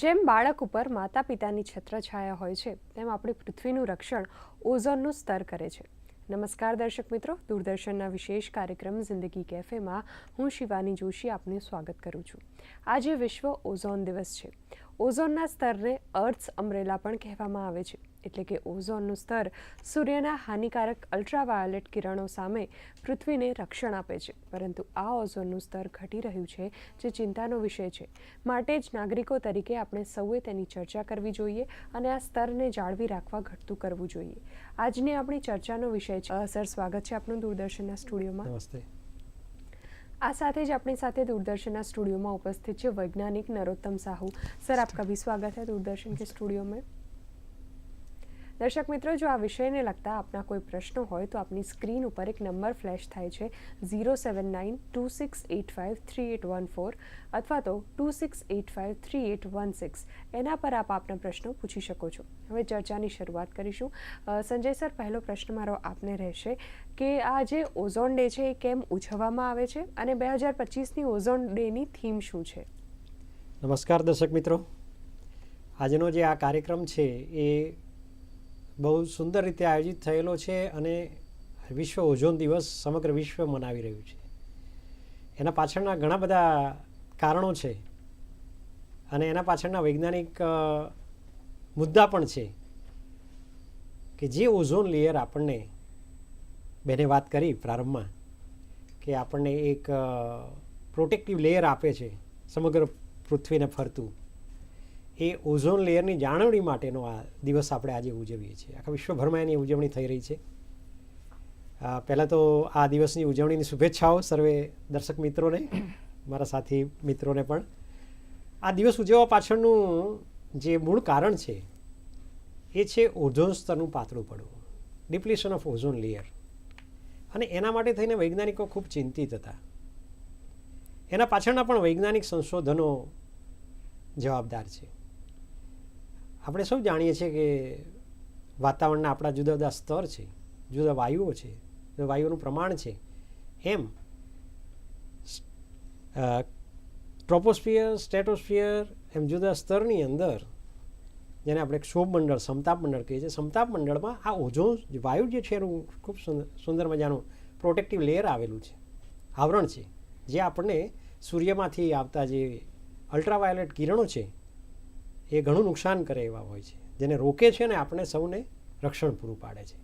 જેમ બાળક ઉપર માતા પિતાની છત્રછાયા હોય છે, તેમ આપણી પૃથ્વીનું રક્ષણ ઓઝોનનું સ્તર કરે છે. નમસ્કાર દર્શક મિત્રો, દૂરદર્શનના વિશેષ કાર્યક્રમ જિંદગી કેફેમાં હું શિવાની જોશી આપનું સ્વાગત કરું છું. આજે વિશ્વ ઓઝોન દિવસ છે. ઓઝોનના સ્તરને અર્થ્સ અમરેલા પણ કહેવામાં આવે છે. એટલે કે ઓઝોનનું સ્તર સૂર્યના હાનિકારક અલ્ટ્રાવાયોલેટ કિરણો સામે પૃથ્વીને રક્ષણ આપે છે. પરંતુ આ ઓઝોનનું સ્તર ઘટી રહ્યું છે, જે ચિંતાનો વિષય છે. માટે જ નાગરિકો તરીકે આપણે સૌએ તેની ચર્ચા કરવી જોઈએ અને આ સ્તરને જાળવી રાખવા ઘટતું કરવું જોઈએ. આજની આપણી ચર્ચાનો વિષય છે. સર, સ્વાગત છે આપનું દૂરદર્શનના સ્ટુડિયોમાં. નમસ્તે. આ સાથે જ આપણી સાથે दूरदर्शन स्टूडियो में उपस्थित છે वैज्ञानिक नरोत्तम साहू सर आपका भी स्वागत है दूरदर्शन के स्टूडियो में દર્શક મિત્રો, જો આ વિષયને લગતા આપના કોઈ પ્રશ્નો હોય, તો આપની સ્ક્રીન ઉપર એક નંબર ફ્લેશ થાય છે. Zero seven nine two six eight five three eight one four અથવા તો two six eight five three eight one six. એના પર આપ આપના પ્રશ્નો પૂછી શકો છો. હવે ચર્ચાની શરૂઆત કરીશું. સંજય સર, પહેલો પ્રશ્ન મારો આપને રહેશે કે આ જે ઓઝોન ડે છે એ કેમ ઉજવવામાં આવે છે અને બે હજાર પચીસની ઓઝોન ડેની થીમ શું છે? નમસ્કાર દર્શક મિત્રો. આજનો જે આ કાર્યક્રમ છે એ બહુ સુંદર રીતે આયોજિત થયેલો છે અને વિશ્વ ઓઝોન દિવસ સમગ્ર વિશ્વ મનાવી રહ્યું છે. એના પાછળના ઘણા બધા કારણો છે અને એના પાછળના વૈજ્ઞાનિક મુદ્દા પણ છે કે જે ઓઝોન લેયર આપણને, બેને વાત કરી પ્રારંભમાં, કે આપણને એક પ્રોટેક્ટિવ લેયર આપે છે સમગ્ર પૃથ્વીને ફરતું. એ ઓઝોન લેયરની જાળવણી માટેનો આ દિવસ આપણે આજે ઉજવીએ છીએ. આખા વિશ્વભરમાં એની ઉજવણી થઈ રહી છે. પહેલાં તો આ દિવસની ઉજવણીની શુભેચ્છાઓ સર્વે દર્શક મિત્રોને, મારા સાથી મિત્રોને પણ. આ દિવસ ઉજવવા પાછળનું જે મૂળ કારણ છે, એ છે ઓઝોન સ્તરનું પાતળું પડવું ડિપ્લેશન ઓફ ઓઝોન લેયર અને એના માટે થઈને વૈજ્ઞાનિકો ખૂબ ચિંતિત હતા. એના પાછળના પણ વૈજ્ઞાનિક સંશોધનો જવાબદાર છે. આપણે સૌ જાણીએ છીએ કે વાતાવરણના આપણા જુદા જુદા સ્તર છે, જુદા વાયુઓ છે વાયુઓનું પ્રમાણ છે. એમ ટ્રોપોસ્ફિયર સ્ટેટોસ્ફિયર એમ જુદા સ્તરની અંદર, જેને આપણે ક્ષોભ મંડળ સમતાપ મંડળ કહીએ છીએ. સમતાપ મંડળમાં આ ઓઝોન વાયુ જે છે એનું ખૂબ સુંદર મજાનું પ્રોટેક્ટિવ લેયર આવેલું છે. આવરણ છે, જે આપણને સૂર્યમાંથી આવતા જે અલ્ટ્રાવાયોલેટ કિરણો છે એ ઘણું નુકસાન કરે એવા હોય છે જેને રોકે છે ને આપણે સૌને રક્ષણ પૂરું પાડે છે.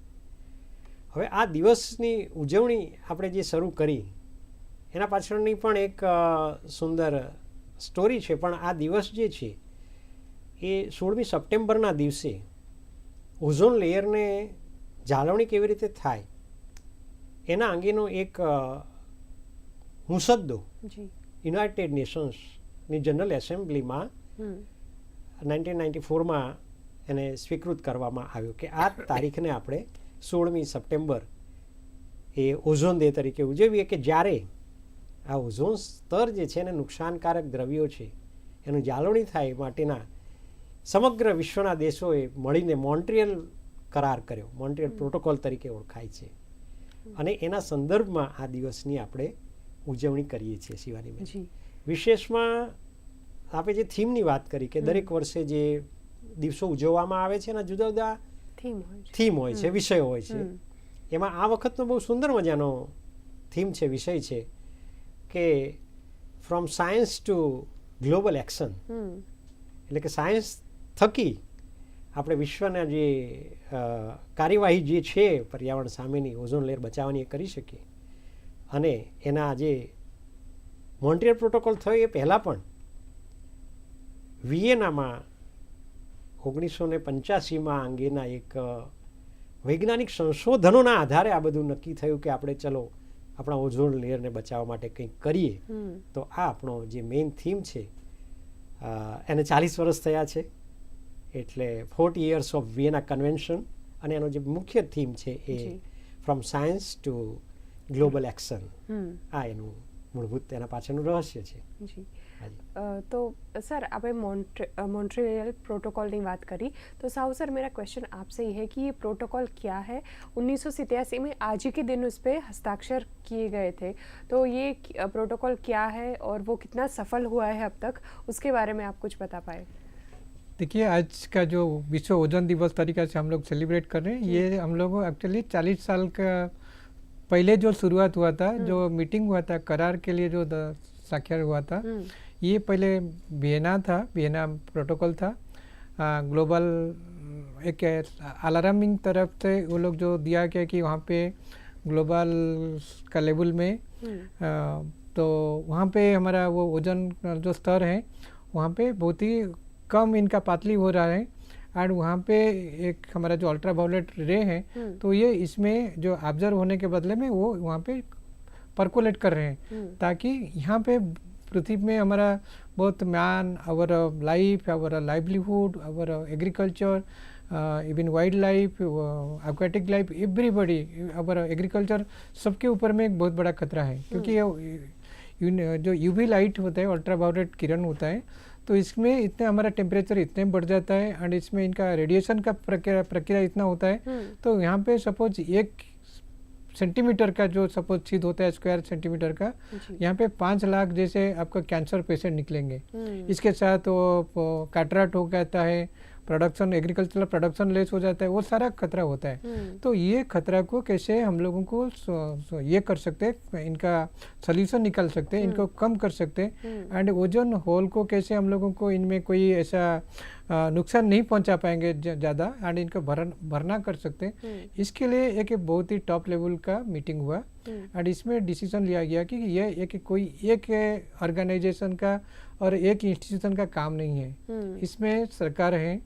હવે આ દિવસની ઉજવણી આપણે જે શરૂ કરી એના પાછળની પણ એક સુંદર સ્ટોરી છે પણ આ દિવસ જે છે એ સોળમી સપ્ટેમ્બરના દિવસે ઓઝોન લેયરને જાળવણી કેવી રીતે થાય એના અંગેનો એક મુસદ્દો યુનાઇટેડ નેશન્સની જનરલ એસેમ્બલીમાં નાઇન્ટીન નાઇન્ટી ફોરમાં એને સ્વીકૃત કરવામાં આવ્યો કે આ તારીખને આપણે સોળમી સપ્ટેમ્બર એ ઓઝોન ડે તરીકે ઉજવીએ કે જ્યારે આ ઓઝોન સ્તર જે છે એને નુકસાનકારક દ્રવ્યો છે એનું જાળવણી થાય એ માટેના સમગ્ર વિશ્વના દેશોએ મળીને મોન્ટ્રિયલ કરાર કર્યો મોન્ટ્રિયલ પ્રોટોકોલ તરીકે ઓળખાય છે. અને એના સંદર્ભમાં આ દિવસની આપણે ઉજવણી કરીએ છીએ શિવાનીબેન વિશેષમાં આપણે જે થીમની વાત કરી કે દરેક વર્ષે જે દિવસો ઉજવવામાં આવે છે એના જુદા જુદા થીમ હોય છે. વિષય હોય છે. એમાં આ વખતનો બહુ સુંદર મજાનો થીમ છે વિષય છે કે from science to global action એટલે કે સાયન્સ થકી આપણે વિશ્વના જે કાર્યવાહી જે છે પર્યાવરણ સામેની ઓઝોન લેયર બચાવવાની એ કરી શકીએ. અને એના જે મોન્ટ્રિયલ પ્રોટોકોલ થયો એ પહેલાં પણ વિયેનામાં ઓગણીસો ને પંચ્યાસીમાં અંગેના એક વૈજ્ઞાનિક સંશોધનોના આધારે આ બધું નક્કી થયું કે આપણે ચલો આપણા ઓઝોન લેયરને બચાવવા માટે કંઈક કરીએ. તો આ આપણો જે મેઇન થીમ છે એને ચાલીસ વર્ષ થયા છે. એટલે forty years of Vienna convention અને એનો જે મુખ્ય થીમ છે એ from science to global action. આ એનું મૂળભૂત એના પાછળનું રહસ્ય છે. જી હાજી अ, तो सर आपने मॉन्ट्रे मॉन्ट्रियल प्रोटोकॉल की बात करी तो साहू सर मेरा क्वेश्चन आपसे ये है कि ये प्रोटोकॉल क्या है उन्नीस में आज ही के दिन उस पर हस्ताक्षर किए गए थे तो ये प्रोटोकॉल क्या है और वो कितना सफल हुआ है अब तक उसके बारे में आप कुछ बता पाए देखिए आज का जो विश्व ओजोन दिवस तरीका से हम लोग सेलिब्रेट कर रहे हैं ये हम लोग एक्चुअली चालीस साल का पहले जो शुरुआत हुआ था जो मीटिंग हुआ था करार के लिए जो द- साक्षर हुआ था हम्म, ये पहले वियना था वियना प्रोटोकॉल था। आ, ग्लोबल एक अलार्मिंग तरफ़ से वो लोग जो दिया गया कि वहाँ पे ग्लोबल का लेवल में हम्म, अ, तो वहाँ पे हमारा वो ओजन जो स्तर है वहाँ पे बहुत ही कम इनका पातली हो रहा है। और वहाँ पे एक हमारा जो अल्ट्रा वायलेट रे है हम्म, तो ये इसमें जो ऑब्ज़र्व होने के बदले में वो वहाँ पे परकोलेट कर रहे हैं। हम्म, ताकि यहाँ पे पृथ्वी में हमारा बहुत man our life our livelihood our agriculture even wild life aquatic life everybody our agriculture सबके ऊपर में एक बहुत बड़ा खतरा है। क्योंकि ये यून- जो यूवी लाइट होता है अल्ट्रा वायलेट किरण होता है तो इसमें इतने हमारा टेम्परेचर इतने बढ़ जाता है एंड इसमें इनका रेडिएशन का प्रक्रिया प्रक्रिया इतना होता है हम्म, तो यहाँ पे सपोज़ एक सेंटीमीटर का जो सपोज छेद होता है स्क्वायर सेंटीमीटर का जी, यहाँ पे पाँच लाख जैसे आपका कैंसर पेशेंट निकलेंगे हम्म, इसके साथ वो कैटराट हो जाता है प्रोडक्शन एग्रीकल्चरल प्रोडक्शन लेस हो जाता है वो सारा खतरा होता है। हम्म, तो ये खतरा को कैसे हम लोगों को सो- सो ये कर सकते हैं इनका सोल्यूशन निकाल सकते हैं इनको कम कर सकते हैं। हम्म, एंड ओजोन होल को कैसे हम लोगों को इनमें कोई ऐसा नुकसान नहीं पहुँचा पाएँगे ज़्यादा एंड इनको भरन भरना कर सकते हैं। हम्म, इसके लिए एक बहुत ही टॉप लेवल का मीटिंग हुआ। हम्म, एंड इसमें डिसीज़न लिया गया कि ये एक कोई एक ऑर्गेनाइजेशन का और एक इंस्टीट्यूशन का काम नहीं है। हम्म, इसमें सरकार है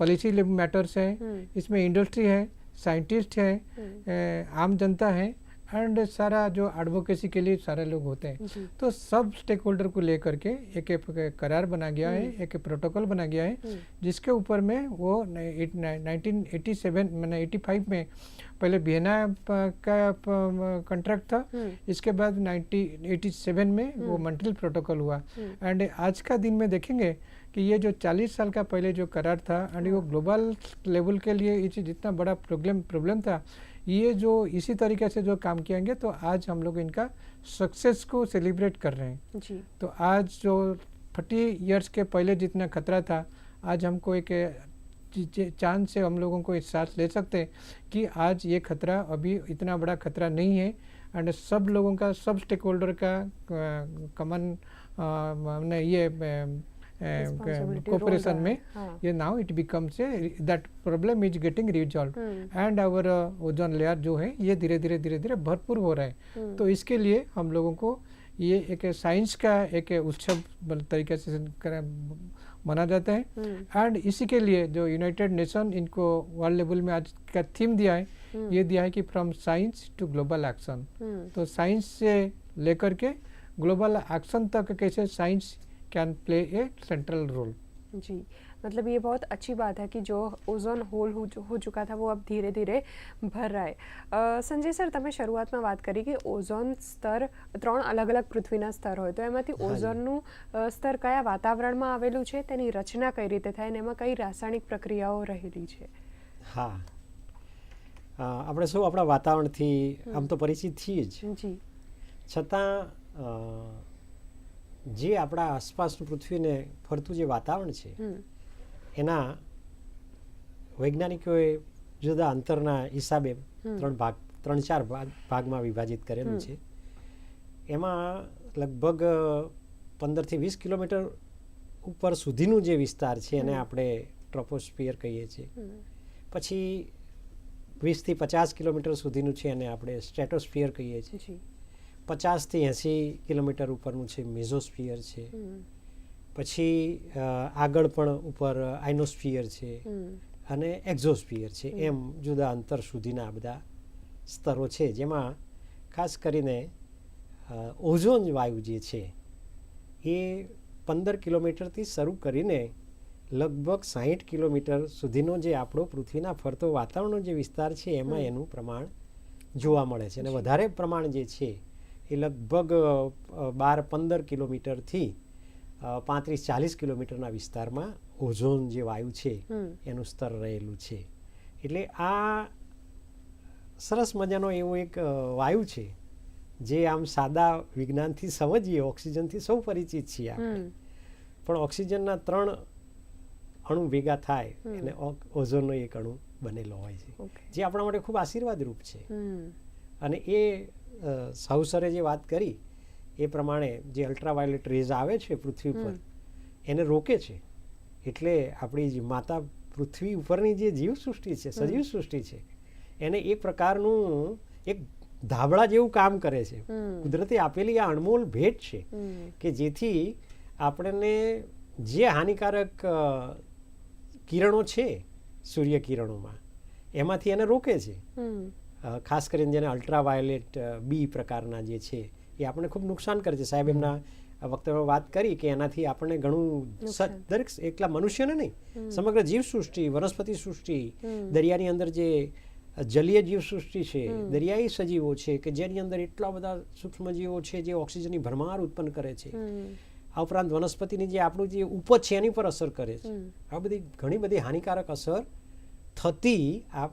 पॉलिसी मैटर्स है हम्म, इसमें इंडस्ट्री है साइंटिस्ट है हम्म, आम जनता है एंड सारा जो एडवोकेसी के लिए सारे लोग होते हैं। तो सब स्टेक होल्डर को लेकर के एक एक करार बना गया है एक प्रोटोकॉल बना गया है हम्म, जिसके ऊपर में वो नाइनटीन एटी सेवन मैंने एटी फाइव में पहले वियना प- का कॉन्ट्रैक्ट था हम्म, इसके बाद नाइनटीन एटी सेवन में वो मंट्रियल प्रोटोकॉल हुआ। हम्म, एंड आज का दिन में देखेंगे कि ये जो 40 साल का पहले जो करार था एंड वो ग्लोबल लेवल के लिए ये चीज़ जितना बड़ा प्रॉब्लम प्रॉब्लम था ये जो इसी तरीके से जो काम किएँगे तो आज हम लोग इनका सक्सेस को सेलिब्रेट कर रहे हैं। जी, तो आज जो थर्टी ईयर्स के पहले जितना खतरा था आज हमको एक चाँद से हम लोगों को एहसास ले सकते हैं कि आज ये खतरा अभी इतना बड़ा खतरा नहीं है एंड सब लोगों का सब स्टेक होल्डर का कमन हमने ये Role में है। ये now it becomes a that problem is getting resolve and our ozone layer जो है ये धीरे धीरे धीरे धीरे भरपूर हो रहा है। हम्म, तो इसके लिए हम लोगों को ये एक साइंस का एक उत्सव तरीके से मना जाता है। एंड इसी के लिए जो यूनाइटेड नेशन इनको वर्ल्ड लेवल में आज का थीम दिया है हम्म, ये दिया है कि from science to global action तो साइंस से लेकर के ग्लोबल एक्शन तक कैसे science Can play a central role जी मतलब ये बहुत अच्छी बात है कि जो ઓઝોન હોલ हो हो चुका था वो अब धीरे धीरे ભર रहा है અ, સંજય સર તમે શરૂઆતમાં વાત કરી કે ઓઝોન સ્તર ત્રણ અલગ અલગ પૃથ્વીના સ્તર હોય તો એમાંથી હાજી. ઓઝોનનું અ, સ્તર કયા વાતાવરણમાં આવેલું છે તેની રચના કઈ રીતે થાય અને એમાં કઈ રાસાયણિક પ્રક્રિયાઓ રહેલી છે હા અ, આપણે સૌ આપણા વાતાવરણથી આમ તો પરિચિત છીએ જ જી છતાં અ, જે આપણા આસપાસનું પૃથ્વીને ફરતું જે વાતાવરણ છે એના વૈજ્ઞાનિકોએ જુદા અંતરના હિસાબે ત્રણ ભાગ ત્રણ ચાર ભાગમાં વિભાજિત કરેલું છે. એમાં લગભગ પંદરથી વીસ કિલોમીટર ઉપર સુધીનું જે વિસ્તાર છે એને આપણે ટ્રોપોસ્ફિયર કહીએ છીએ. પછી વીસથી પચાસ કિલોમીટર સુધીનું છે એને આપણે સ્ટ્રેટોસ્ફિયર કહીએ છીએ. પચાસથી એંસી કિલોમીટર ઉપરનું છે મેઝોસ્ફિયર છે. પછી આગળ પણ ઉપર આઇનોસ્ફિયર છે અને એક્ઝોસ્ફિયર છે. એમ જુદા અંતર સુધીના આ બધા સ્તરો છે જેમાં ખાસ કરીને ઓઝોન વાયુ જે છે એ પંદર કિલોમીટરથી શરૂ કરીને લગભગ સાહીઠ કિલોમીટર સુધીનો જે આપણો પૃથ્વીના ફરતો વાતાવરણનો જે વિસ્તાર છે એમાં એનું પ્રમાણ જોવા મળે છે. અને વધારે પ્રમાણ જે છે એ લગભગ બાર પંદર કિલોમીટરથી પાંત્રીસ ચાલીસ કિલોમીટરના વિસ્તારમાં ઓઝોન જે વાયુ છે એનું સ્તર રહેલું છે. એટલે આ સરસ મજાનો એવો એક વાયુ છે જે આમ સાદા વિજ્ઞાનથી સમજીએ ઓક્સિજનથી સૌ પરિચિત છીએ આપણે. પણ ઓક્સિજનના ત્રણ અણુ ભેગા થાય એને ઓઝોનનો એક અણુ બનેલો હોય છે. જે આપણા માટે ખૂબ આશીર્વાદરૂપ છે. અને એ અ, સાહુ સરે જે વાત કરી એ પ્રમાણે જે અલ્ટ્રાવાયોલેટ રેઝ આવે છે પૃથ્વી પર એને રોકે છે. એટલે આપણી જે માતા પૃથ્વી ઉપરની જે જીવસૃષ્ટિ છે સજીવ સૃષ્ટિ છે એને એક પ્રકારનું એક ધાબળા જેવું કામ કરે છે. કુદરતે આપેલી આ અણમોલ ભેટ છે કે જેથી આપણને જે હાનિકારક કિરણો છે સૂર્ય કિરણોમાં એમાંથી એને રોકે છે. ખાસ કરીને જેને અલ્ટ્રાવાયોલેટ બી પ્રકારના જે છે એ આપણને ખૂબ નુકસાન કરે છે. સાહેબ એમના વક્તવ્યમાં વાત કરી કે એનાથી આપણને ઘણું દરેક એકલા મનુષ્યને નહીં સમગ્ર જીવસૃષ્ટિ વનસ્પતિ સૃષ્ટિ દરિયાની અંદર જે જલીય જલીય જીવસૃષ્ટિ છે દરિયાઈ સજીવો છે કે જેની અંદર એટલા બધા સૂક્ષ્મજીવો છે જે ઓક્સિજનની ભરમાર ઉત્પન્ન કરે છે. આ ઉપરાંત વનસ્પતિની જે આપણું જે ઉપજ છે એની પર અસર કરે છે. આ બધી ઘણી બધી હાનિકારક અસર થતી આ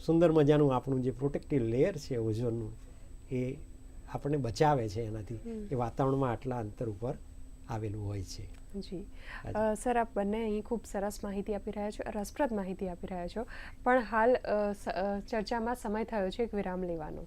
સુંદર મજાનું આપણું જે પ્રોટેક્ટિવ લેયર છે ઓઝોનનું એ આપણને બચાવે છે એનાથી. એ વાતાવરણમાં આટલા અંતર ઉપર આવેલું હોય છે. જી. સર આપ બંને અહીં ખૂબ સરસ માહિતી આપી રહ્યા છો રસપ્રદ માહિતી આપી રહ્યા છો. પણ હાલ ચર્ચામાં સમય થયો છે એક વિરામ લેવાનો.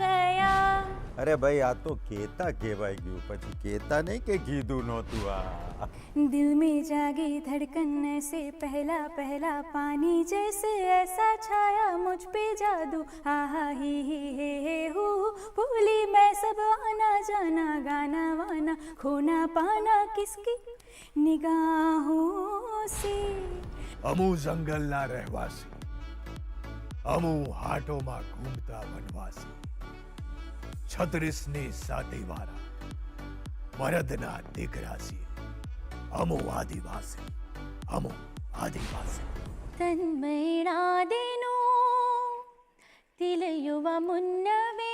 ગયા અરે ભાઈ આ તો કેતા કહેવાય ગયું પછી કેતા નહીં કે કીધું નહોતું આ दिल में जागी धड़कन ऐसे पहला पहला पानी जैसे ऐसा छाया मुझ पे जादू आहा ही ही हे हे हू भूली मैं सब आना जाना गाना वाना खोना पाना किसकी निगाहों से અમુ જંગલના રહેવાસી અમુ હાટોમાં ઘૂમતા વનવાસી છત્રીસની સાતી વાળા. મરદના દીકરા છીએ અમો આદિવાસી અમો આદિવાસી. తన్మయనాదెను తిలయువ మున్నవే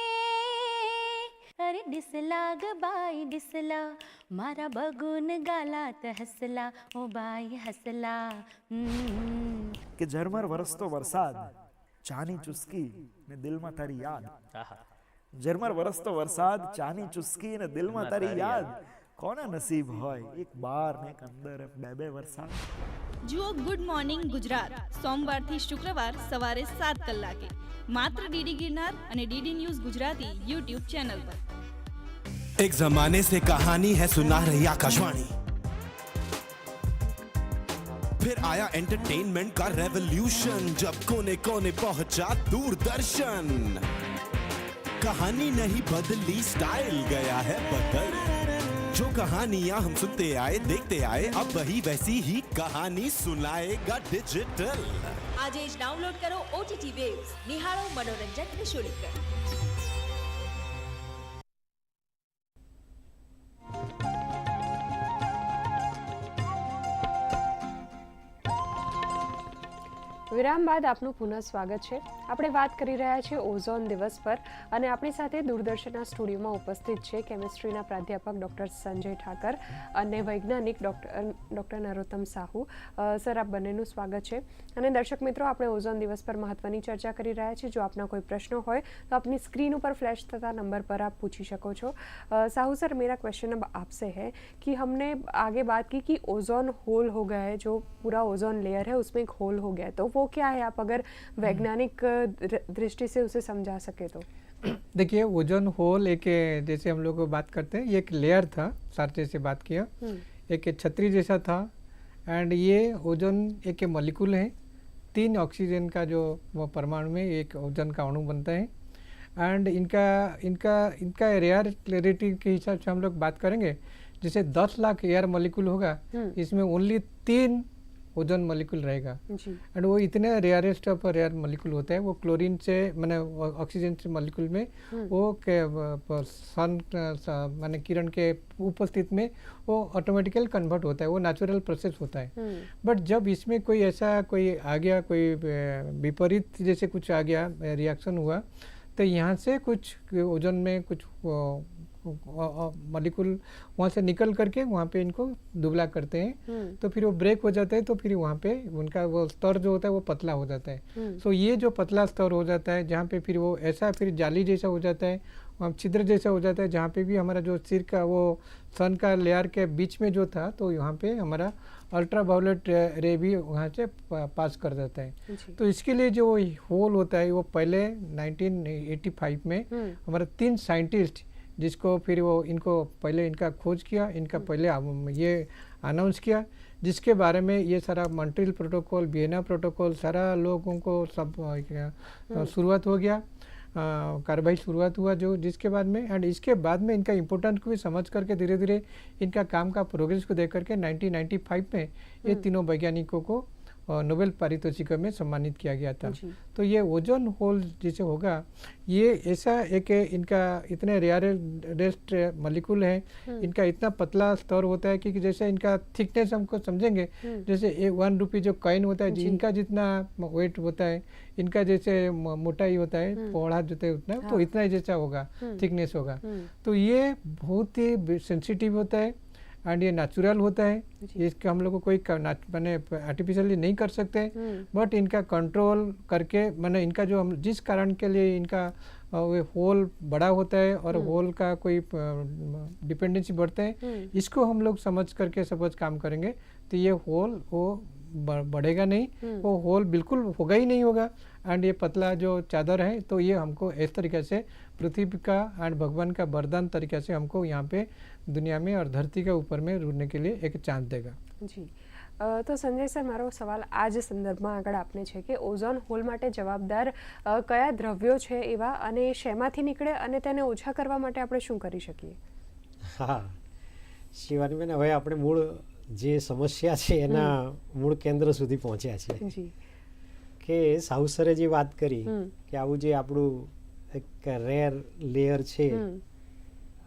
અરે ડિસલા ગ બાઈ ડિસલા મારા બગુન ગાલાત હસલા ઓ બાઈ હસલા. કે ઝરમર વરસતો વરસાદ ચાની ચુસ્કી ને દિલમાં તારી યાદ. આહા. ઝરમર વરસતો વરસાદ ચાની ચુસ્કી ને દિલમાં તારી યાદ કોના નસીબ હોય એક બાર ને એક અંદર એમ બે બે વરસાદ જુઓ ગુડ મોર્નિંગ ગુજરાત સોમવારથી શુક્રવાર સવારે સાત કલાકે માત્ર ડીડી ગિરનાર અને DD news Gujarati YouTube channel પર एक जमाने से कहानी है सुना रही आकाशवाणी फिर आया एंटरटेनमेंट का रेवोल्यूशन जब कोने कोने पहुंचा दूरदर्शन कहानी नहीं बदली स्टाइल गया है बदल। जो कहानियाँ हम सुनते आए, देखते आए, अब वही वैसी ही कहानी सुनाएगा डिजिटल आज डाउनलोड करो ओ टी टी वेव निहारो मनोरंजन निशुल्क વિરામ બાદ આપનું પુનઃ સ્વાગત છે આપણે વાત કરી રહ્યા છીએ ઓઝોન દિવસ પર અને આપણી સાથે દૂરદર્શનના સ્ટુડિયોમાં ઉપસ્થિત છે કેમિસ્ટ્રીના પ્રાધ્યાપક ડૉક્ટર સંજય ઠાકર અને વૈજ્ઞાનિક ડૉક્ટર ડૉક્ટર નરોત્તમ સાહુ અ, સર આપ બંનેનું સ્વાગત છે અને દર્શક મિત્રો આપણે ઓઝોન દિવસ પર મહત્વની ચર્ચા કરી રહ્યા છીએ જો આપના કોઈ પ્રશ્નો હોય તો આપની સ્ક્રીન ઉપર फ्लैश થતા नंबर पर आप पूछ सको છો अ, साहू सर मेरा क्वेश्चन अब आपसे है कि हमने आगे बात की कि ओजोन होल हो गया है जो पूरा ओजोन लेयर है उसमें एक होल हो गया है तो वो क्या है आप अगर वैज्ञानिक अ, दृष्टि से उसे समझा सके तो? देखिए ओजोन होल एक जैसे हम लोग बात करते हैं ये एक लेयर था सर जैसे बात किया। एक छतरी जैसा था एंड ये ओजोन एक मॉलिक्यूल है। तीन ऑक्सीजन का जो वो परमाणु में एक ओजोन का अणु बनता है। एंड इनका इनका इनका रेयर क्लैरिटी के हिसाब से हम लोग बात करेंगे। जैसे 10 लाख एयर मॉलिक्यूल होगा इसमें ओनली तीन ओजोन मॉलिक्यूल रहेगा। एंड वो इतने रेयरेस्ट ऑफ़ रेयर मॉलिक्यूल होते हैं वो क्लोरीन से मैंने ऑक्सीजन से मॉलिक्यूल में हम्म। वो सन मैंने किरण के उपस्थित में वो ऑटोमेटिकल कन्वर्ट होता है वो नेचुरल प्रोसेस होता है। हम्म। बट जब इसमें कोई ऐसा कोई आ गया कोई विपरीत जैसे कुछ आ गया रिएक्शन हुआ तो यहाँ से कुछ ओजन में कुछ मॉलिक्यूल वहाँ से निकल करके वहाँ पे इनको दुबला करते हैं। हम्म। तो फिर वो ब्रेक हो जाता है तो फिर वहाँ पे उनका वो स्तर जो होता है वो पतला हो जाता है। हम्म। सो ये जो पतला स्तर हो जाता है जहाँ पे फिर वो ऐसा फिर जाली जैसा हो जाता है वहाँ छिद्र जैसा हो जाता है जहाँ पे भी हमारा जो सिर का वो सन का लेयर के बीच में जो था तो यहाँ पे हमारा अल्ट्रा वायलेट रे भी वहाँ से पास कर जाता है। तो इसके लिए जो होल होता है वो पहले 1985 में हम्म। हमारा तीन साइंटिस्ट जिसको फिर वो इनको पहले इनका खोज किया इनका पहले ये अनाउंस किया जिसके बारे में ये सारा मॉन्ट्रियल प्रोटोकॉल वियना प्रोटोकॉल सारा लोगों को सब शुरुआत हो गया। कार्रवाई शुरुआत हुआ जो जिसके बाद में एंड इसके बाद में इनका इम्पोर्टेंस को भी समझ करके धीरे धीरे इनका काम का प्रोग्रेस को देख करके 1995 में ये तीनों वैज्ञानिकों को नोबेल पारितोषिक में सम्मानित किया गया था। तो ये ओजोन होल जैसे होगा ये ऐसा एक इनका इतने रेयर रेस्ट मलिकुल हैं। हम्म। इनका इतना पतला स्तर होता है कि जैसे इनका थिकनेस हमको समझेंगे हम्म। जैसे ए वन रुपी जो कॉइन होता है इनका जितना वेट होता है इनका जैसे मोटाई होता है हम्म। पौड़ा जो है उतना तो हाँ। इतना ही जैसा होगा थिकनेस होगा। तो ये बहुत ही सेंसिटिव होता है। एंड ये नेचुरल होता है। इसके हम लोग को कोई मैंने आर्टिफिशियली नहीं कर सकते बट इनका कंट्रोल करके मैंने इनका जो हम जिस कारण के लिए इनका वे होल बड़ा होता है और होल का कोई डिपेंडेंसी बढ़ता है हम्म। इसको हम लोग समझ करके सपोज़ काम करेंगे। तो ये होल वो बढ़ेगा नहीं वो होल बिल्कुल होगा ही नहीं होगा एंड ये पतला जो चादर है तो ये हमको इस तरीके से पृथ्वी का एंड भगवान का वरदान तरीके से हमको यहाँ पे दुनिया में और धरती के ऊपर में रुकने के लिए एक चांस देगा જી અ, તો સંજય સર મારો સવાલ આ જ સંદર્ભમાં આગળ આપને છે કે ઓઝોન હોલ માટે જવાબદાર અ, કયા દ્રવ્યો છે એવા અને એ શેમાંથી નીકળે અને તેને ઓછા કરવા માટે આપણે શું કરી શકીએ હા શિવાનીબેન હવે આપણે મૂળ જે સમસ્યા છે એના મૂળ કેન્દ્ર સુધી પહોંચ્યા છે. કે કે સાઉસરે જે વાત કરી કે આવું જે આપણું એક રેર લેયર છે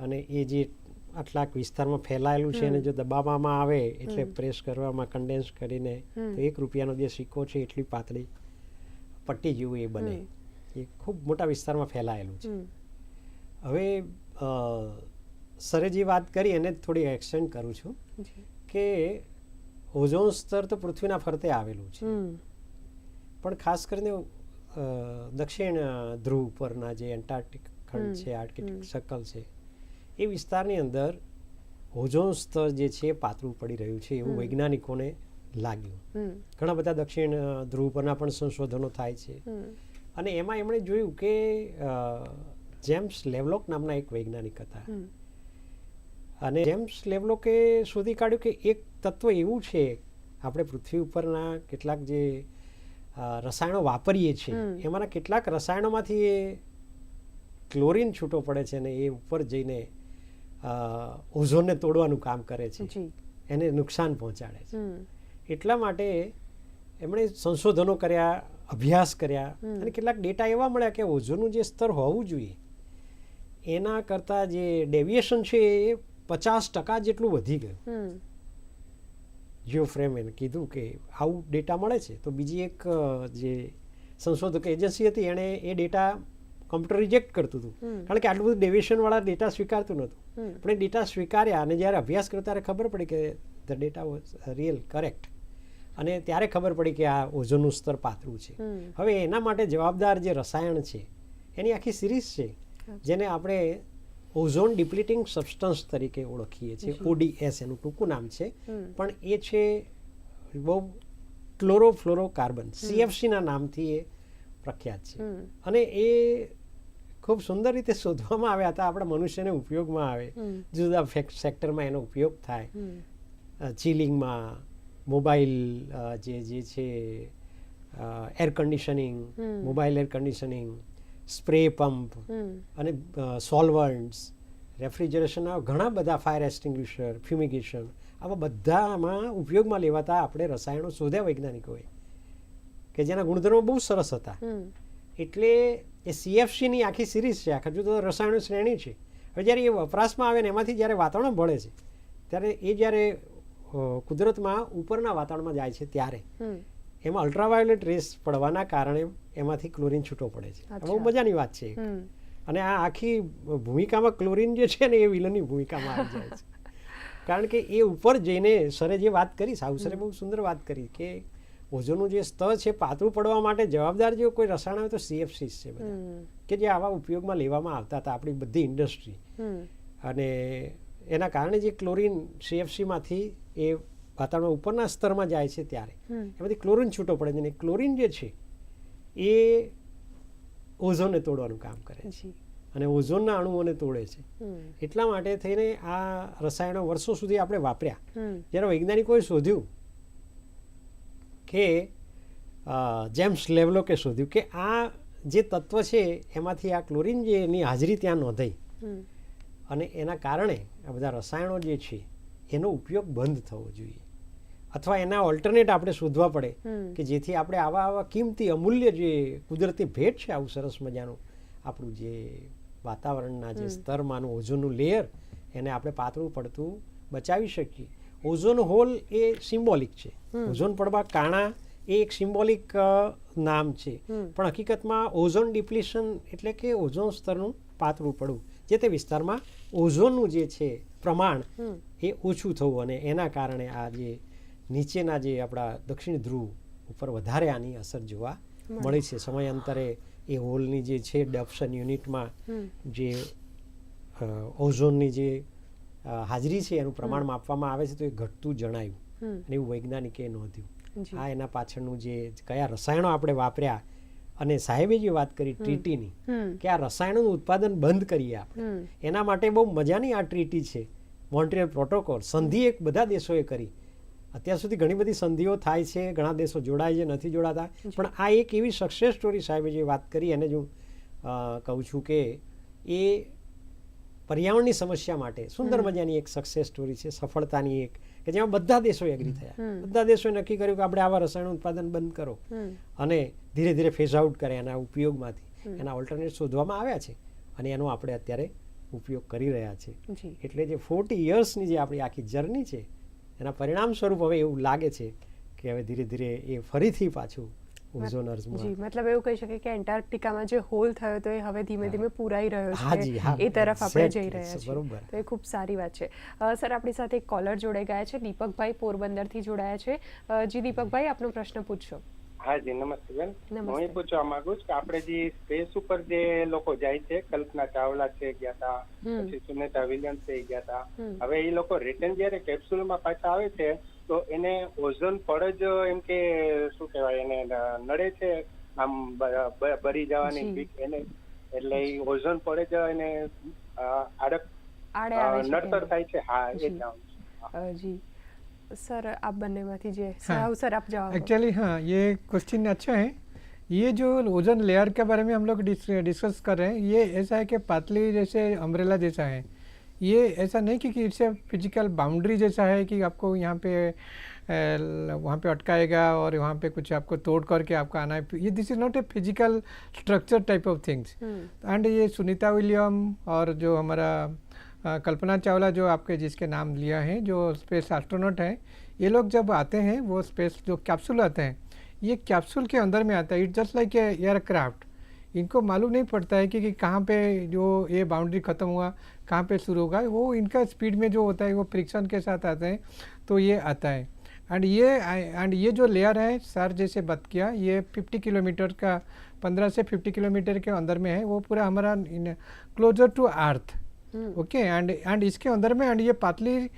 અને એ જે આટલાક વિસ્તારમાં ફેલાયેલું છે અને જો દબાવવામાં આવે એટલે પ્રેસ કરવામાં કન્ડેન્સ કરીને તો એક રૂપિયાનો જે સિક્કો છે એટલી પાતળી પટ્ટી જેવું એ બને. એ ખૂબ મોટા વિસ્તારમાં ફેલાયેલું છે. હવે સરે જે વાત કરી એને થોડી એક્સટેન્ડ કરું છું. કે ઓઝોન સ્તર તો પૃથ્વીના ફરતે આવેલું છે. પણ ખાસ કરીને દક્ષિણ ધ્રુવ પરના જે એન્ટાર્કટિક ખંડ છે આર્કિટિક સર્કલ છે એ વિસ્તારની અંદર ઓઝોન સ્તર જે છે પાતળું પડી રહ્યું છે એવું વૈજ્ઞાનિકોને લાગ્યું. ઘણા બધા દક્ષિણ ધ્રુવ પરના પણ સંશોધનો થાય છે. અને એમાં એમણે જોયું કે જેમ્સ લેવલોક નામના એક વૈજ્ઞાનિક હતા. અને જેમ્સ લેવલોકે શોધી કાઢ્યું કે એક તત્વ એવું છે આપણે પૃથ્વી ઉપરના કેટલાક જે રસાયણો વાપરીએ છીએ એમાંના કેટલાક રસાયણોમાંથી એ ક્લોરીન છૂટો પડે છે અને એ ઉપર જઈને ઓઝોનને તોડવાનું કામ કરે છે. એને નુકસાન પહોંચાડે છે. એટલા માટે એમણે સંશોધનો કર્યા અભ્યાસ કર્યા અને કેટલાક ડેટા એવા મળ્યા કે ઓઝોનનું જે સ્તર હોવું જોઈએ એના કરતાં જે ડેવિએશન છે એ પચાસ ટકા જેટલું વધી ગયું. જીઓ ફ્રેમેન કીધું કે આવું ડેટા મળે છે. તો બીજી એક જે સંશોધક એજન્સી હતી એણે એ ડેટા કમ્પ્યુટર રિજેક્ટ કરતું હતું. કારણ કે આટલું બધું ડેવિએશનવાળા ડેટા સ્વીકારતું નહોતું. પણ એ ડેટા સ્વીકાર્યા અને જ્યારે અભ્યાસ કર્યો ત્યારે ખબર પડી કે the data was real correct અને ત્યારે ખબર પડી કે આ ઓઝોનનું સ્તર પાતળું છે. હવે એના માટે જવાબદાર જે રસાયણ છે એની આખી સિરીઝ છે જેને આપણે ઓઝોન ડિપ્લીટિંગ સબસ્ટન્સ તરીકે ઓળખીએ છીએ. ઓડીએસ એનું ટૂંકું નામ છે. પણ એ છે બહુ ક્લોરોફ્લોરોકાર્બન. સીએફસીના નામથી એ પ્રખ્યાત છે. અને એ ખૂબ સુંદર રીતે શોધવામાં આવ્યા હતા. આપણા મનુષ્યને ઉપયોગમાં આવે. જુદા ફેક- સેક્ટરમાં એનો ઉપયોગ થાય. ચિલિંગમાં મોબાઈલ જે જે છે air conditioning mobile air conditioning spray pump અને સોલ્વન્ટ્સ રેફ્રિજરેશનના ઘણા બધા ફાયર એક્સટિંગ્વિશર ફ્યુમિગેશન આવા બધામાં ઉપયોગમાં લેવાતા આપણે રસાયણો શોધ્યા વૈજ્ઞાનિકોએ કે જેના ગુણધર્મો બહુ સરસ હતા. એટલે એ સીએફસીની આખી સિરીઝ છે આખા જુદો રસાયણો શ્રેણી છે. હવે જ્યારે એ વપરાશમાં આવે ને એમાંથી જ્યારે વાતાવરણ ભળે છે ત્યારે એ જ્યારે કુદરતમાં ઉપરના વાતાવરણમાં જાય છે ત્યારે. એમાં અલ્ટ્રાવાયોલેટ રેસ પડવાના કારણે એમાંથી ક્લોરીન છૂટો પડે છે. બહુ મજાની વાત છે અને આ આખી ભૂમિકામાં ક્લોરીન જે છે ને એ વિલનની ભૂમિકામાં આવી જાય છે. કારણ કે એ ઉપર જઈને સરે જે વાત કરી સાઉસરે બહુ સુંદર વાત કરી કે ઓઝોનનું જે સ્તર છે પાતળું પડવા માટે જવાબદાર જો કોઈ રસાયણ હોય તો સીએફસીસ છે બધા. કે જે આવા ઉપયોગમાં લેવામાં આવતા હતા આપણી બધી ઇન્ડસ્ટ્રી અને એના કારણે જે ક્લોરીન સીએફસીમાંથી એ વાતાવરણ ઉપરના સ્તરમાં જાય છે ત્યારે. એમાંથી ક્લોરીન છૂટો પડે છે અને ક્લોરિન જે છે એ ઓઝોનને તોડવાનું કામ કરે છે. અને ઓઝોનના અણુઓને તોડે છે. એટલા માટે થઈને આ રસાયણો વર્ષો સુધી આપણે વાપર્યા. જ્યારે વૈજ્ઞાનિકોએ શોધ્યું કે જેમ્સ લેવલોકે શોધ્યું કે આ જે તત્વ છે એમાંથી આ ક્લોરીન જે એની હાજરી ત્યાં નોંધાઈ. અને એના કારણે આ બધા રસાયણો જે છે એનો ઉપયોગ બંધ થવો જોઈએ. અથવા એના ઓલ્ટરનેટ આપણે શોધવા પડે કે જેથી આપણે આવા આવા કિંમતી અમૂલ્ય જે કુદરતી ભેટ છે આવું સરસ મજાનું આપણું જે વાતાવરણના જે સ્તરમાંનું ઓઝોનનું લેયર એને આપણે પાતળું પડતું બચાવી શકીએ. ઓઝોન હોલ એ સિમ્બોલિક છે. ઓઝોન પડવા કાણા એ એક સિમ્બોલિક નામ છે. પણ હકીકતમાં ઓઝોન ડિપ્લિશન એટલે કે ઓઝોન સ્તરનું પાતળું પડવું જે તે વિસ્તારમાં ઓઝોનનું જે છે પ્રમાણ એ ઓછું થવું અને એના કારણે આ જે નીચેના જે આપણા દક્ષિણ ધ્રુવ ઉપર વધારે આની અસર જોવા મળે. છે. સમયાંતરે એ હોલની જે છે ડપ્શન યુનિટમાં જે ઓઝોનની જે હાજરી છે એનું પ્રમાણ માપવામાં આવે છે તો એ ઘટતું જણાયું. અને એવું વૈજ્ઞાનિકે નોંધ્યું. આ એના પાછળનું જે કયા રસાયણો આપણે વાપર્યા અને સાહેબે જે વાત કરી ટ્રીટીની કે આ રસાયણોનું ઉત્પાદન બંધ કરીએ આપણે. એના માટે બહુ મજાની આ ટ્રીટી છે. મોન્ટ્રિયલ પ્રોટોકોલ સંધિ એક બધા દેશોએ કરી. અત્યાર સુધી ઘણી બધી સંધિઓ થાય છે ઘણા દેશો જોડાય છે નથી જોડાતા. પણ આ એક એવી સક્સેસ સ્ટોરી સાહેબે જે વાત કરી એને જ હું કહું છું કે એ પર્યાવરણની સમસ્યા માટે સુંદર મજાની એક સક્સેસ સ્ટોરી છે સફળતાની એક કે જેમાં બધા દેશો એગ્રી થયા. બધા દેશોએ નક્કી કર્યું કે આપણે આવા રસાયણ ઉત્પાદન બંધ કરો. અને ધીરે ધીરે ફેઝ આઉટ કરે એના ઉપયોગમાંથી. એના ઓલ્ટરનેટ શોધવામાં આવ્યા છે. અને એનો આપણે અત્યારે ઉપયોગ કરી રહ્યા છે. એટલે જે ફોર્ટી યર્સની જે આપણી આખી જર્ની છે એના પરિણામ સ્વરૂપ હવે એવું લાગે છે કે હવે ધીરે ધીરે એ ફરીથી પાછું મતલબ એવું કહી શકીએ કે એન્ટાર્કટિકામાં જે હોલ થયો તો એ હવે ધીમે ધીમે પૂરાઈ રહ્યો છે. એ તરફ આપણે જઈ રહ્યા છીએ. બરોબર. તો એ ખૂબ સારી વાત છે. સર આપણી સાથે એક કોલર જોડાઈ ગયા છે. દીપકભાઈ પોરબંદરથી જોડાયા છે. જી દીપકભાઈ આપનો પ્રશ્ન પૂછશો હા જી નમસ્તે બેન. હું એ પૂછવા માંગુ છું કે આપણે જે સ્પેસ ઉપર જે લોકો જાય છે કલ્પના ચાવલા છે ગયા હતા પછી સુનેતા વિલિયમ્સ છે ગયા હતા હવે એ લોકો રિટર્ન જયારે કેપ્સ્યુલમાં પાછા આવે છે તો એને ઓઝોન પડ જ એમ કે શું કહેવાય એને નડે છે આમ બરી જવાની એને એટલે એ ઓઝોન પડે જ એને આડક નડતર થાય છે. હા એ જ જી. सर आप बनने दीजिए हाँ, सर आप जाओ। एक्चुअली हाँ ये क्वेश्चन अच्छा है। ये जो ओजन लेयर के बारे में हम लोग डिस, डिस्कस कर रहे हैं ये ऐसा है कि पातली जैसे अम्ब्रेला जैसा है। ये ऐसा नहीं कि, कि इससे फ़िज़िकल बाउंड्री जैसा है कि आपको यहाँ पे वहाँ पे अटकाएगा और वहाँ पे कुछ आपको तोड़ करके आपका आना है। ये this is not a physical structure type of things and ये सुनीता विलियम और जो हमारा कल्पना चावला जो आपके जिसके नाम लिया है जो स्पेस एस्ट्रोनॉट हैं ये लोग जब आते हैं वो स्पेस जो कैप्सूल आते हैं ये कैप्सूल के अंदर में आता है। It just like a aircraft इनको मालूम नहीं पड़ता है कि, कि कहाँ पे जो ये बाउंड्री ख़त्म हुआ कहाँ पे शुरू होगा। वो इनका स्पीड में जो होता है वो फ्रिक्शन के साथ आते हैं तो ये आता है। एंड ये एंड ये जो लेयर है सर जैसे बात किया ये 50 किलोमीटर का 15 से 50 किलोमीटर के अंदर में है। वो पूरा हमारा closer to earth okay and and इसके अंदर में एंड ये पातली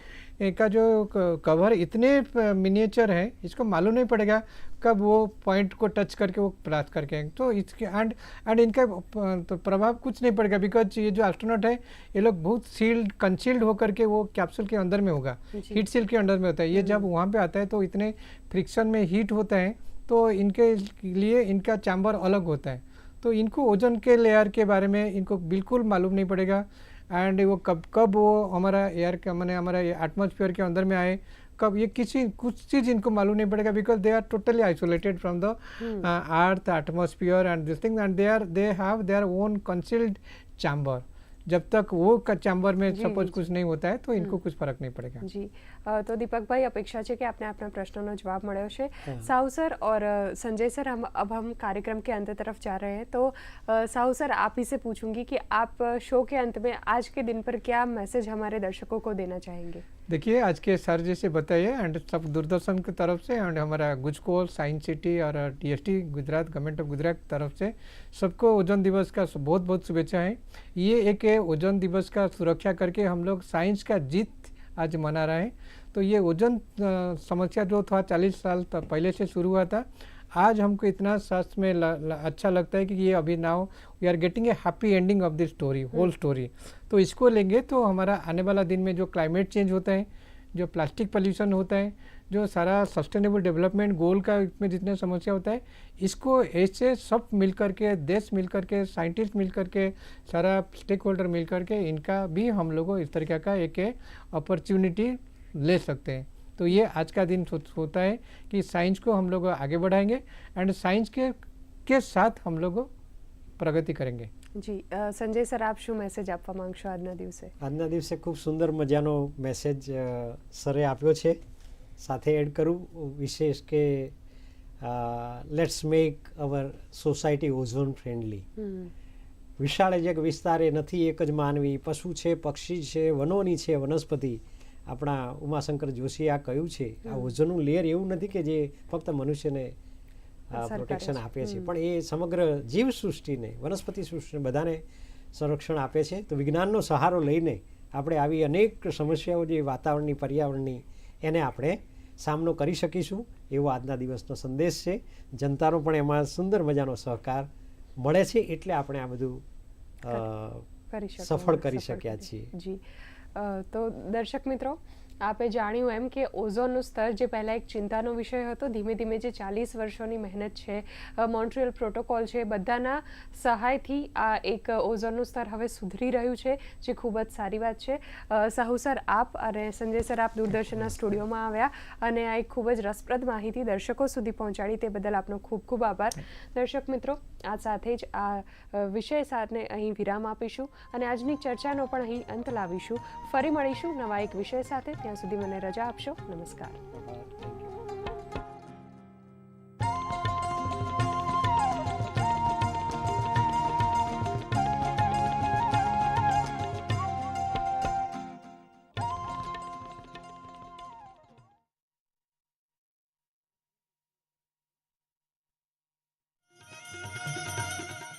का जो कवर इतने मिनिएचर है इसको मालूम नहीं पड़ेगा कब वो पॉइंट को टच करके वो प्राप्त करके तो इसके एंड एंड इनका तो प्रभाव कुछ नहीं पड़ेगा बिकॉज़ ये जो एस्ट्रोनॉट है ये लोग बहुत सील्ड कंसील्ड होकर के वो कैप्सूल के अंदर में होगा। हीट सील के अंदर में होता है। ये जब वहाँ पे आता है तो इतने फ्रिक्शन में हीट होता है तो इनके लिए इनका चैम्बर अलग होता है। तो इनको ओजन के लेयर के बारे में इनको बिल्कुल मालूम नहीं पड़ेगा। एंड वो कब कब वो हमारा एयर के मैंने हमारा एटमोसफियर के अंदर में आए कब ये किसी कुछ चीज़ इनको मालूम नहीं पड़ेगा because they are totally isolated from the earth atmosphere and this thing and they are they have their own concealed chamber जब तक वो चैम्बर में जी, सपोज जी। कुछ नहीं होता है तो इनको कुछ फर्क नहीं पड़ेगा જી અ, તો દીપકભાઈ અપેક્ષા છે કે આપને આપના પ્રશ્નોનો જવાબ મળ્યો છે हाँ। साहू सर और अ, संजय सर हम अब हम कार्यक्रम के अंत तरफ जा रहे हैं तो अ, साहू सर आप ही से पूछूंगी कि आप अ, शो के अंत में आज के दिन पर क्या मैसेज हमारे दर्शकों को देना चाहेंगे देखिए आज के सर जैसे बताइए एंड सब दूरदर्शन की तरफ से एंड हमारा गुजकोल साइंस सिटी और TST Gujarat government of Gujarat की तरफ से सबको ओजोन दिवस का बहुत बहुत शुभेच्छाएं ये एक ओजोन दिवस का सुरक्षा करके हम लोग साइंस का जीत आज मना रहे हैं। तो ये ओजोन समस्या जो था चालीस साल पहले से शुरू हुआ था आज हमको इतना शास्त्र में ल, ल, अच्छा लगता है कि ये अभी now we are getting a happy ending of this story whole story तो इसको लेंगे तो हमारा आने वाला दिन में जो क्लाइमेट चेंज होता है जो प्लास्टिक पॉल्यूशन होता है जो सारा सस्टेनेबल डेवलपमेंट गोल का इसमें जितने समस्या होता है इसको ऐसे सब मिल कर के देश मिल कर के साइंटिस्ट मिल कर के सारा स्टेक होल्डर मिल कर के इनका भी हम लोगों इस तरीके का एक अपॉर्चुनिटी ले सकते हैं तो ये आज का दिन सो- होता है कि साइंस को हम लोग आगे बढ़ाएंगे एंड साइंस के के साथ हम लोग પ્રગતિ કરેંગે જી અ, સંજય સર આપ શું મેસેજ આપવા માંગશો આજના દિવસે આજના દિવસે ખૂબ સુંદર મજાનો મેસેજ અ, સરે આપ્યો છે સાથે એડ કરું. વિશેષ કે let's make our society ozone friendly વિશાળ વિશાળ વિસ્તાર એ નથી એક જ માનવી. પશુ છે પક્ષી છે વનોની છે વનસ્પતિ. આપણા ઉમાશંકર જોશીએ આ કહ્યું છે. આ ઓઝોનનું લેયર એવું નથી કે જે ફક્ત મનુષ્યને પ્રોટેક્શન આપે છે. પણ એ સમગ્ર જીવ સૃષ્ટિને વનસ્પતિ સૃષ્ટિને બધાને સંરક્ષણ આપે છે. તો વિજ્ઞાનનો સહારો લઈને આપણે આવી અનેક સમસ્યાઓ જે વાતાવરણની પર્યાવરણની એને આપણે સામનો કરી શકીશું. એવો આજના દિવસનો સંદેશ છે. જનતાનો પણ એમાં સુંદર મજાનો સહકાર મળે છે એટલે આપણે આ બધું સફળ કરી શક્યા છીએ. જી. તો દર્શક મિત્રો આપે જાણ્યું એમ કે ઓઝોનનું સ્તર જે પહેલાં એક ચિંતાનો વિષય હતો, ધીમે ધીમે જે ચાલીસ વર્ષોની મહેનત છે મોન્ટ્રિયલ પ્રોટોકોલ છે બધાના સહાયથી આ એક ઓઝોનનું સ્તર હવે સુધરી રહ્યું છે, જે ખૂબ જ સારી વાત છે. સાહુ સર, આપ અને સંજય સર, આપ દૂરદર્શનના સ્ટુડિયોમાં આવ્યા અને આ એક ખૂબ જ રસપ્રદ માહિતી દર્શકો સુધી પહોંચાડી, તે બદલ આપનો ખૂબ ખૂબ આભાર. દર્શક મિત્રો, આ સાથે જ આ વિષય સાથે અહીં વિરામ આપીશું અને આજની ચર્ચાનો પણ અહીં અંત લાવીશું. ફરી મળીશું નવા એક વિષય સાથે. ત્યાં સુધી મને રજા આપશો. નમસ્કાર.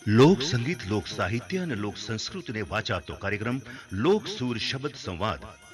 લોક સંગીત લોક સાહિત્ય અને લોક સંસ્કૃતિને વાચાવતો કાર્યક્રમ લોક સૂર શબ્દ સંવાદ